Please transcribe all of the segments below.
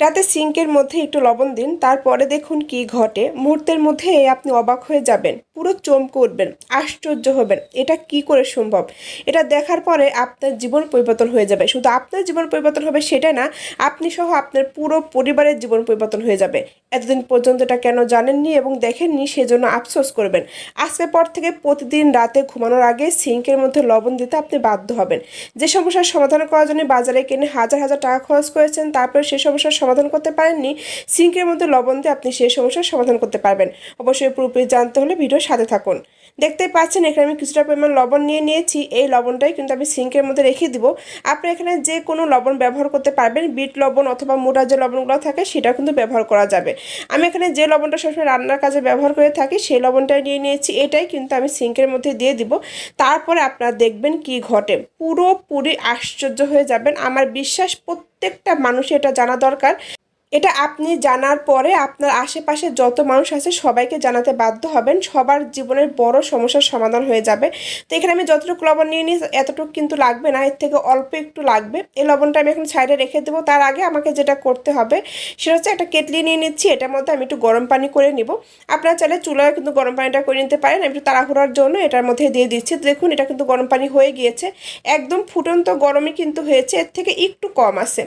রাতে সিঙ্কের মধ্যে একটু লবণ দিন, তারপরে দেখুন কি ঘটে। মুহূর্তের মধ্যে আপনি অবাক হয়ে যাবেন, পুরো চমকে উঠবেন, আশ্চর্য হবেন, এটা কি করে সম্ভব? এটা দেখার পরে আপনার জীবন পরিবর্তন হয়ে যাবে। শুধু আপনার জীবন পরিবর্তন হবে সেটা না, আপনি সহ আপনার পুরো পরিবারের জীবন পরিবর্তন হয়ে যাবে। এতদিন পর্যন্ত এটা কেন জানেননি এবং দেখেননি সেজন্য আফসোস করবেন। আজকের পর থেকে প্রতিদিন রাতে ঘুমানোর আগে সিঙ্কের মধ্যে লবণ দিতে আপনি বাধ্য হবেন। যে সমস্যার সমাধান করার জন্য বাজারে কিনে হাজার হাজার টাকা খরচ করেছেন, তারপরে সেই সমস্যার সমাধান করতে পারেননি, সিঙ্কের মধ্যে লবণ দিয়ে আপনি সেই সমস্যার সমাধান করতে পারবেন। অবশ্যই পুরোপুরি জানতে হলে ভিডিও সাথে থাকুন। দেখতেই পাচ্ছেন, এখানে আমি কিছুটা পরিমাণ লবণ নিয়ে নিয়েছি। এই লবণটাই কিন্তু আমি সিঙ্কের মধ্যে রেখে দিব। আপনি এখানে যে কোনো লবণ ব্যবহার করতে পারবেন, বিট লবণ অথবা মোটা যে লবণগুলো থাকে সেটা কিন্তু ব্যবহার করা যাবে। আমি এখানে যে লবণটা সবসময় রান্নার কাজে ব্যবহার করে থাকি, সেই লবণটাই নিয়ে নিয়েছি। এটাই কিন্তু আমি সিঙ্কের মধ্যে দিয়ে দিব। তারপরে আপনারা দেখবেন কি ঘটে। পুরোপুরি আশ্চর্য হয়ে যাবেন। আমার বিশ্বাস, প্রত্যেকটা মানুষের এটা জানা দরকার। এটা আপনি জানার পরে আপনার আশেপাশে যত মানুষ আছে সবাইকে জানাতে বাধ্য হবেন। সবার জীবনের বড় সমস্যার সমাধান হয়ে যাবে। তো এখানে আমি যতটুকু লবণ নিয়ে নিই এতটুকু কিন্তু লাগবে না। এর থেকে অল্প একটু লাগবে। এই লবণটা আমি এখন সাইডে রেখে দেবো। তার আগে আমাকে যেটা করতে হবে, সেটা হচ্ছে একটা কেটলি নিয়ে নিচ্ছি। এটার মধ্যে আমি একটু গরম পানি করে নিব। আপনারা চাইলে চুলায় কিন্তু গরম পানিটা করে নিতে পারেন। আমি একটু তাড়াহুড়ার জন্য এটার মধ্যে দিয়ে দিচ্ছি। দেখুন, এটা কিন্তু গরম পানি হয়ে গিয়েছে। একদম ফুটন্ত গরমই কিন্তু হয়েছে। এর থেকে একটু কম আছে।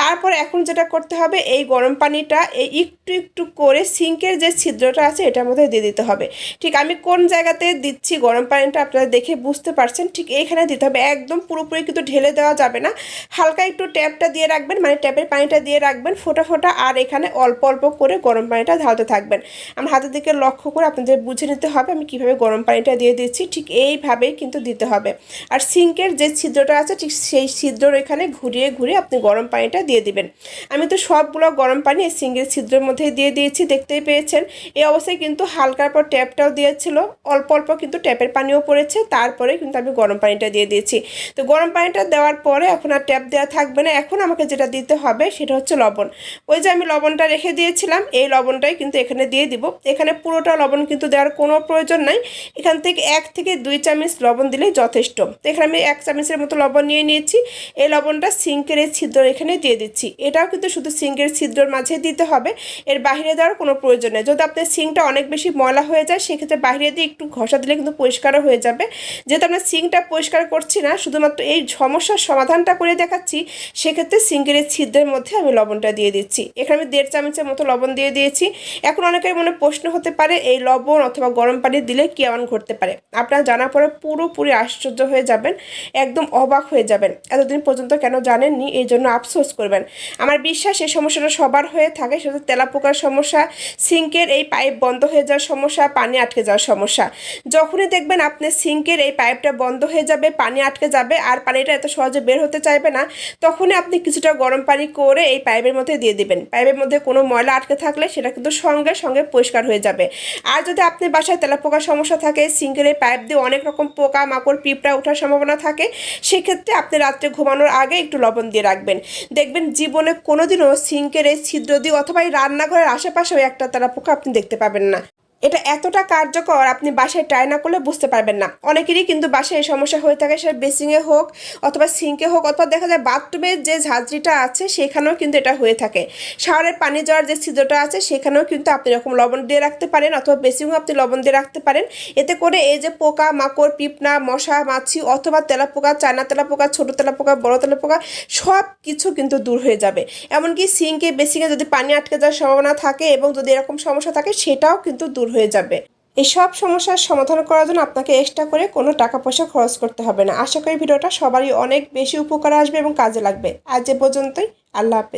তারপর এখন যেটা করতে হবে, এই গরম পানিটা এই একটু একটু করে সিঙ্কের যে ছিদ্রটা আছে, এটার মধ্যে দিয়ে দিতে হবে। ঠিক আমি কোন জায়গাতে দিচ্ছি গরম পানিটা আপনারা দেখে বুঝতে পারছেন, ঠিক এইখানে দিতে হবে। একদম পুরোপুরি কিন্তু ঢেলে দেওয়া যাবে না। হালকা একটু ট্যাপটা দিয়ে রাখবেন মানে ট্যাপের পানিটা দিয়ে রাখবেন ফোটা ফোটা, আর এখানে অল্প অল্প করে গরম পানিটা ঢালতে থাকবেন। আমার হাতের দিকে লক্ষ্য করে আপনাদের বুঝে নিতে হবে আমি কীভাবে গরম পানিটা দিয়ে দিচ্ছি, ঠিক এইভাবেই কিন্তু দিতে হবে। আর সিঙ্কের যে ছিদ্রটা আছে, ঠিক সেই ছিদ্রর এখানে ঘুরিয়ে ঘুরিয়ে আপনি গরম পানিটা দিয়ে দিবেন। আমি তো সবগুলো গরম পানি সিঙ্গের ছিদ্রের মধ্যেই দিয়ে দিয়েছি, দেখতেই পেয়েছেন। এই অবস্থায় কিন্তু হালকার পর ট্যাপটাও দিয়েছিল। অল্প অল্প কিন্তু ট্যাপের পানিও পড়েছে, তারপরে কিন্তু আমি গরম পানিটা দিয়ে দিয়েছি। তো গরম পানিটা দেওয়ার পরে এখন আর ট্যাপ দেওয়া থাকবে না। এখন আমাকে যেটা দিতে হবে সেটা হচ্ছে লবণ। ওই যে আমি লবণটা রেখে দিয়েছিলাম, এই লবণটাই কিন্তু এখানে দিয়ে দিব। এখানে পুরোটা লবণ কিন্তু দেওয়ার কোনো প্রয়োজন নাই। এখান থেকে এক থেকে দুই চামচ লবণ দিলেই যথেষ্ট। তো এখানে আমি এক চামচের মতো লবণ নিয়ে নিয়েছি। এই লবণটা সিঙ্কের ছিদ্র এখানে দিয়ে দিচ্ছি। এটাও কিন্তু শুধু সিঙ্কের ছিদ্রর মাঝে দিতে হবে। এর বাইরে দেওয়ার কোনো প্রয়োজন নেই। যদি আপনার সিঙ্কটা অনেক বেশি ময়লা হয়ে যায়, সেক্ষেত্রে বাইরে দিয়ে একটু ঘষা দিলে কিন্তু পরিষ্কারও হয়ে যাবে। যেহেতু আমরা সিঙ্কটা পরিষ্কার করছি না, শুধুমাত্র এই সমস্যার সমাধানটা করে দেখাচ্ছি, সেক্ষেত্রে সিঙ্কের এই ছিদ্রের মধ্যে আমি লবণটা দিয়ে দিচ্ছি। এখানে আমি দেড় চামচের মতো লবণ দিয়ে দিয়েছি। এখন অনেকের মনে প্রশ্ন হতে পারে, এই লবণ অথবা গরম পানি দিলে কী এমন ঘটতে পারে? আপনারা জানার পরে পুরোপুরি আশ্চর্য হয়ে যাবেন, একদম অবাক হয়ে যাবেন। এতদিন পর্যন্ত কেন জানেননি, এই জন্য আফসোস করবেন। আমার বিশ্বাস, এই সমস্যাটা সবার হয়ে থাকে, সেটা তেলাপোকার সমস্যা, সিঙ্কের এই পাইপ বন্ধ হয়ে যাওয়ার সমস্যা, পানি আটকে যাওয়ার সমস্যা। যখনই দেখবেন আপনি সিঙ্কের এই পাইপটা বন্ধ হয়ে যাবে, পানি আটকে যাবে, আর পানিটা এত সহজে বের হতে চাইবে না, তখনই আপনি কিছুটা গরম পানি করে এই পাইপের মধ্যে দিয়ে দিবেন। পাইপের মধ্যে কোনো ময়লা আটকে থাকলে সেটা কিন্তু সঙ্গে সঙ্গে পরিষ্কার হয়ে যাবে। আর যদি আপনি বাসায় তেলাপোকার সমস্যা থাকে, সিঙ্কের এই পাইপ দিয়ে অনেক রকম পোকা মাকড় পিঁপড়া ওঠার সম্ভাবনা থাকে, সেক্ষেত্রে আপনি রাত্রে ঘুমানোর আগে একটু লবণ দিয়ে রাখবেন। দেখবেন জীবনে কোনোদিনও সিঙ্কের এই ছিদ্র দিয়ে অথবা এই রান্নাঘরের আশেপাশেও একটা তারা পোকা আপনি দেখতে পাবেন না। এটা এতটা কার্যকর, আপনি বাসায় ট্রাই না করলে বুঝতে পারবেন না। অনেকেরই কিন্তু বাসায় এই সমস্যা হয়ে থাকে, সেটা বেসিংয়ে হোক অথবা সিঙ্কে হোক, অথবা দেখা যায় বাথরুমের যে ঝাঁঝরিটা আছে, সেখানেও কিন্তু এটা হয়ে থাকে। শাওয়ারের পানি যাওয়ার যে ছিদ্রটা আছে, সেখানেও কিন্তু আপনি এরকম লবণ দিয়ে রাখতে পারেন, অথবা বেসিংও আপনি লবণ দিয়ে রাখতে পারেন। এতে করে এই যে পোকা, মাকড়, পিঁপড়া, মশা, মাছি, অথবা তেলাপোকা চায়না তেলাপোকা, ছোটো তেলাপোকা, বড় তেলাপোকা, সব কিছু কিন্তু দূর হয়ে যাবে। এমনকি সিঙ্কে বেসিংয়ে যদি পানি আটকে যাওয়ার সম্ভাবনা থাকে এবং যদি এরকম সমস্যা থাকে, সেটাও কিন্তু দূর হয়ে যাবে। এসব সব সমস্যার সমাধান করার জন্য আপনাকে এক্সট্রা করে কোনো টাকা পয়সা খরচ করতে হবে না। আশা করি ভিডিওটা সবারই অনেক বেশি উপকার আসবে এবং কাজে লাগবে। আজ এ পর্যন্তই। আল্লাহ হাফেজ।